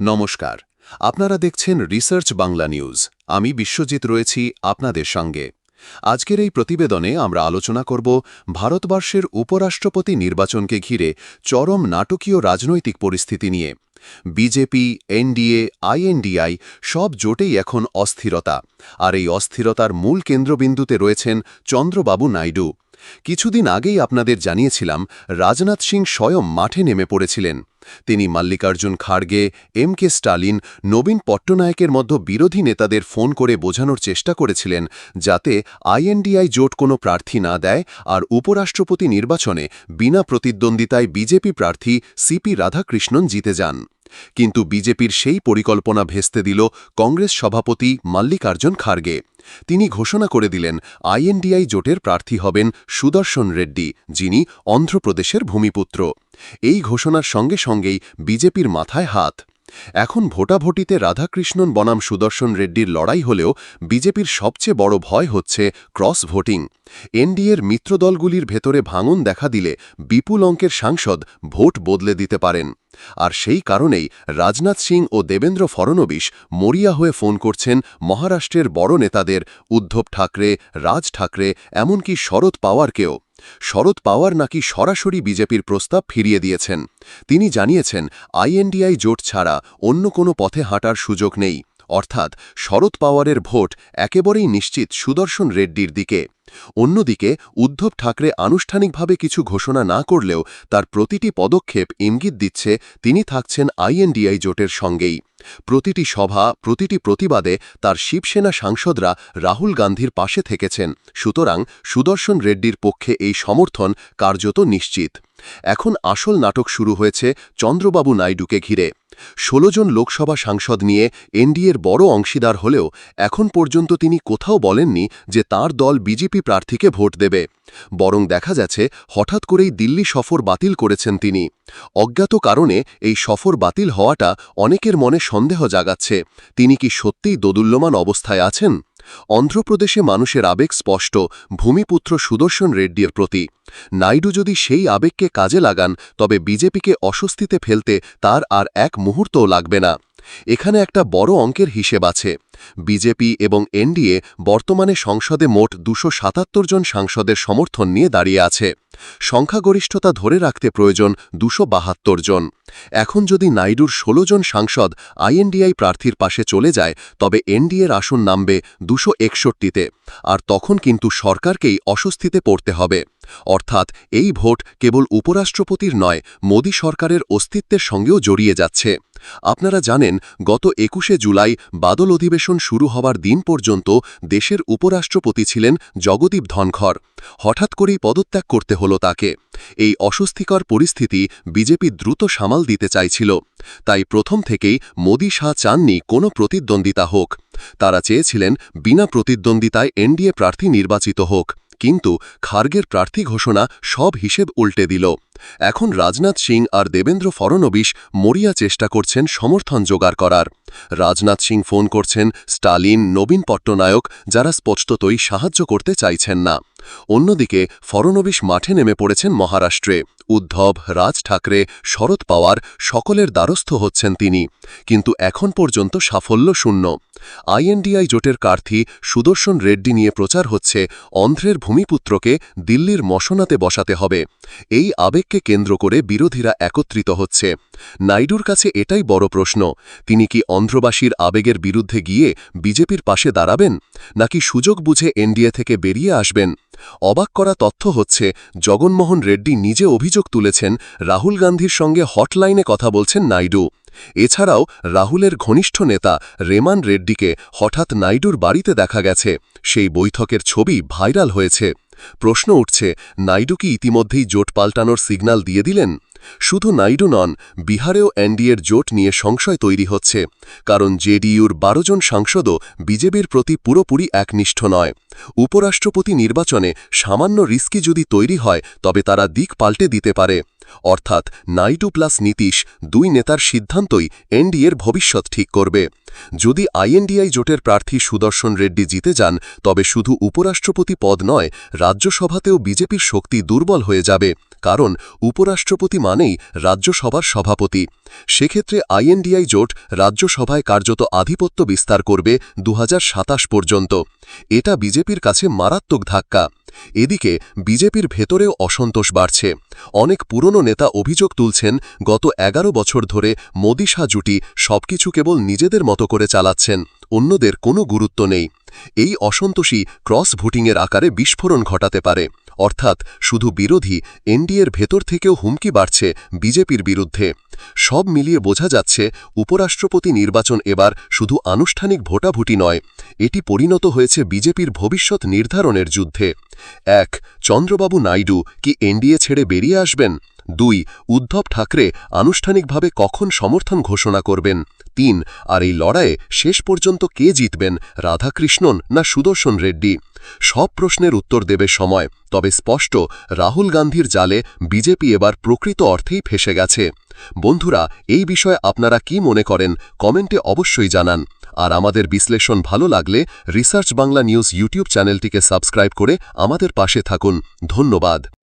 নমস্কার। আপনারা দেখছেন রিসার্চ বাংলা নিউজ। আমি বিশ্বজিৎ রয়েছি আপনাদের সঙ্গে। আজকের এই প্রতিবেদনে আমরা আলোচনা করব ভারতবর্ষের উপরাষ্ট্রপতি নির্বাচনকে ঘিরে চরম নাটকীয় রাজনৈতিক পরিস্থিতি নিয়ে। বিজেপি, এনডিএ, আইএনডিআই সব জোটেই এখন অস্থিরতা। আর এই অস্থিরতার মূল কেন্দ্রবিন্দুতে রয়েছেন চন্দ্রবাবু নাইডু। কিছুদিন আগেই আপনাদের জানিয়েছিলাম, রাজনাথ সিং স্বয়ং মাঠে নেমে পড়েছিলেন। তিনি মাল্লিকার্জুন খাড়গে, এম কে স্টালিন, নবীন পট্টনায়কের মধ্য বিরোধী নেতাদের ফোন করে বোঝানোর চেষ্টা করেছিলেন, যাতে আইএনডিআই জোট কোনো প্রার্থী না দেয় আর উপরাষ্ট্রপতি নির্বাচনে বিনা প্রতিদ্বন্দ্বিতায় বিজেপি প্রার্থী সিপি রাধাকৃষ্ণন জিতে যান। কিন্তু বিজেপির সেই পরিকল্পনা ভেস্তে দিল কংগ্রেস সভাপতি মাল্লিকার্জুন খার্গে। তিনি ঘোষণা করে দিলেন, আইএনডিআই জোটের প্রার্থী হবেন সুদর্শন রেড্ডি, যিনি অন্ধ্রপ্রদেশের ভূমিপুত্র। এই ঘোষণার সঙ্গে সঙ্গেই বিজেপির মাথায় হাত। এখন ভোটাভুটিতে রাধাকৃষ্ণন বনাম সুদর্শন রেড্ডির লড়াই হলেও বিজেপির সবচেয়ে বড় ভয় হচ্ছে ক্রস ভোটিং। এনডিএর মিত্রদলগুলির ভেতরে ভাঙন দেখা দিলে বিপুল অঙ্কের সাংসদ ভোট বদলে দিতে পারেন। আর সেই কারণেই রাজনাথ সিং ও দেবেন্দ্র ফড়নবিশ মরিয়া হয়ে ফোন করছেন মহারাষ্ট্রের বড় নেতাদের, উদ্ধব ঠাকরে, রাজ ঠাকরে, এমনকি শরদ পাওয়ারকেও। শরদ পাওয়ার নাকি সরাসরি বিজেপির প্রস্তাব ফিরিয়ে দিয়েছেন। তিনি জানিয়েছেন, আইএনডিআই জোট ছাড়া অন্য কোনো পথে হাঁটার সুযোগ নেই। অর্থাৎ শরদ পাওয়ারের ভোট একেবারেই নিশ্চিত সুদর্শন রেড্ডির দিকে। অন্যদিকে উদ্ধব ঠাকরে আনুষ্ঠানিকভাবে কিছু ঘোষণা না করলেও তার প্রতিটি পদক্ষেপ ইঙ্গিত দিচ্ছে তিনি থাকছেন আইএনডিআই জোটের সঙ্গেই। প্রতিটি সভা, প্রতিটি প্রতিবাদে তার শিবসেনা সাংসদরা রাহুল গান্ধীর পাশে থেকেছেন। সুতরাং সুদর্শন রেড্ডির পক্ষে এই সমর্থন কার্যত নিশ্চিত। এখন আসল নাটক শুরু হয়েছে চন্দ্রবাবু নাইডুকে ঘিরে। ষোলো জন লোকসভা সাংসদ নিয়ে এনডিএর বড় অংশীদার হলেও এখন পর্যন্ত তিনি কোথাও বলেননি যে তার দল বিজেপি প্রার্থীকে ভোট দেবে। বরং দেখা যাচ্ছে হঠাৎ করেই দিল্লি সফর বাতিল করেছেন তিনি। অজ্ঞাত কারণে এই সফর বাতিল হওয়াটা অনেকের মনে সন্দেহ জাগাচ্ছে। তিনি কি সত্যিই দোদুল্যমান অবস্থায় আছেন? অন্ধ্রপ্রদেশে মানুষের আবেগ স্পষ্ট, ভূমিপুত্র সুদর্শন রেড্ডির প্রতি। নাইডু যদি সেই আবেগকে কাজে লাগান, তবে বিজেপিকে অস্বস্তিতে ফেলতে তার আর এক মুহূর্তও লাগবে না। এখানে একটা বড় অঙ্কের হিসেব আছে। বিজেপি এবং এনডিএ বর্তমানে সংসদে মোট দুশো জন সাংসদের সমর্থন নিয়ে দাঁড়িয়ে আছে। সংখ্যাগরিষ্ঠতা ধরে রাখতে প্রয়োজন দুশো জন। এখন যদি নাইডুর ১৬ জন সাংসদ আইএনডিআই প্রার্থীর পাশে চলে যায়, তবে এনডিএর আসন নামবে দুশো একষট্টিতে, আর তখন কিন্তু সরকারকেই অস্বস্তিতে পড়তে হবে। অর্থাৎ এই ভোট কেবল উপরাষ্ট্রপতির নয়, মোদী সরকারের অস্তিত্বের সঙ্গেও জড়িয়ে যাচ্ছে। আপনারা জানেন, গত একুশে জুলাই বাদল অধিবেশন শুরু হওয়ার দিন পর্যন্ত দেশের উপরাষ্ট্রপতি ছিলেন জগদীপ ধনখড়। হঠাৎ করেই পদত্যাগ করতে হলো। তাকে। এই অস্বস্তিকর পরিস্থিতি বিজেপি দ্রুত সামাল দিতে চাইছিল। তাই প্রথম থেকেই মোদী শাহ চাননি কোনো প্রতিদ্বন্দ্বিতা হোক। তারা চেয়েছিলেন বিনা প্রতিদ্বন্দ্বিতায় এনডিএ প্রার্থী নির্বাচিত হোক। কিন্তু খার্গের প্রার্থী ঘোষণা সব হিসেব উল্টে দিল। এখন রাজনাথ সিং আর দেবেন্দ্র ফড়নবিশ মরিয়া চেষ্টা করছেন সমর্থন জোগাড় করার। রাজনাথ সিং ফোন করছেন স্টালিন, নবীন পট্টনায়ক, যারা স্পষ্টতই সাহায্য করতে চাইছেন না। অন্যদিকে ফড়নবিশ মাঠে নেমে পড়েছেন মহারাষ্ট্রে। উদ্ধব, রাজ ঠাকরে, শরৎ পাওয়ার সকলের দ্বারস্থ হচ্ছেন তিনি। কিন্তু এখন পর্যন্ত সাফল্য শূন্য। আইএনডিআই জোটের প্রার্থী সুদর্শন রেড্ডি নিয়ে প্রচার হচ্ছে অন্ধ্রের ভূমিপুত্রকে দিল্লির মশনাতে বসাতে হবে। এই আবেগকে কেন্দ্র করে বিরোধীরা একত্রিত হচ্ছে। নাইডুর কাছে এটাই বড় প্রশ্ন, তিনি কি অন্ধ্রবাসীর আবেগের বিরুদ্ধে গিয়ে বিজেপির পাশে দাঁড়াবেন, নাকি সুযোগ বুঝে এনডিএ থেকে বেরিয়ে আসবেন? অবাক করা তথ্য হচ্ছে, জগনমোহন রেড্ডি নিজে অভিযোগ তুলেছেন, রাহুল গান্ধীর সঙ্গে হটলাইনে কথা বলছেন নাইডু। এছাড়াও, রাহুলের ঘনিষ্ঠ নেতা রেমান রেড্ডিকে হঠাৎ নাইডুর বাড়িতে দেখা গেছে, সেই বৈঠকের ছবি ভাইরাল হয়েছে। প্রশ্ন উঠছে, নাইডু কি ইতিমধ্যেই জোট পাল্টানোর সিগন্যাল দিয়ে দিলেন? শুধু নাইডু নন, বিহারেও এনডিএর জোট নিয়ে সংশয় তৈরি হচ্ছে, কারণ জেডিইউর বারো জন সাংসদও বিজেপির প্রতি পুরোপুরি একনিষ্ঠ নয়। উপরাষ্ট্রপতি নির্বাচনে সামান্য রিস্কি যদি তৈরি হয়, তবে তারা দিক পাল্টে দিতে পারে। অর্থাৎ নাইডু প্লাস নীতিশ দুই নেতার সিদ্ধান্তই এনডিএর ভবিষ্যৎ ঠিক করবে। যদি আইএনডিআই জোটের প্রার্থী সুদর্শন রেড্ডি জিতে যান, তবে শুধু উপরাষ্ট্রপতি পদ নয়, রাজ্যসভাতেও বিজেপির শক্তি দুর্বল হয়ে যাবে। কারণ উপরাষ্ট্রপতি মানেই রাজ্যসভার সভাপতি। সেক্ষেত্রে আইএনডিআই জোট রাজ্যসভায় কার্যত আধিপত্য বিস্তার করবে দু হাজার সাতাশ পর্যন্ত। এটা বিজেপির কাছে মারাত্মক ধাক্কা। এদিকে বিজেপির ভেতরেও অসন্তোষ বাড়ছে। অনেক পুরনো নেতা অভিযোগ তুলছেন, গত এগারো বছর ধরে মোদি শাহ জুটি সবকিছু কেবল নিজেদের মতো করে চালাচ্ছেন, অন্যদের কোনো গুরুত্ব নেই। এই অসন্তোষই ক্রস ভোটিংয়ের আকারে বিস্ফোরণ ঘটাতে পারে। অর্থাৎ শুধু বিরোধী, এনডিএর ভেতর থেকেও হুমকি বাড়ছে বিজেপির বিরুদ্ধে। সব মিলিয়ে বোঝা যাচ্ছে উপরাষ্ট্রপতি নির্বাচন এবার শুধু আনুষ্ঠানিক ভোটাভুটি নয়, এটি পরিণত হয়েছে বিজেপির ভবিষ্যৎ নির্ধারণের যুদ্ধে। এক, চন্দ্রবাবু নাইডু, কি এনডিএ ছেড়ে বেরিয়ে আসবেন? দুই, উদ্ধব ঠাকরে আনুষ্ঠানিকভাবে কখন সমর্থন ঘোষণা করবেন? তিন, আর এই লড়াইয়ে শেষ পর্যন্ত কে জিতবেন, রাধাকৃষ্ণন না সুদর্শন রেড্ডি? সব প্রশ্নের উত্তর দেবে সময়, তবে স্পষ্ট, রাহুল গান্ধীর জালে বিজেপি এবার প্রকৃত অর্থেই ফেসে গেছে। বন্ধুরা, এই বিষয়ে আপনারা কি মনে করেন, কমেন্টে অবশ্যই জানান। আর আমাদের বিশ্লেষণ ভালো লাগলে রিসার্চ বাংলা নিউজ ইউটিউব চ্যানেলটিকে সাবস্ক্রাইব করে আমাদের পাশে থাকুন। ধন্যবাদ।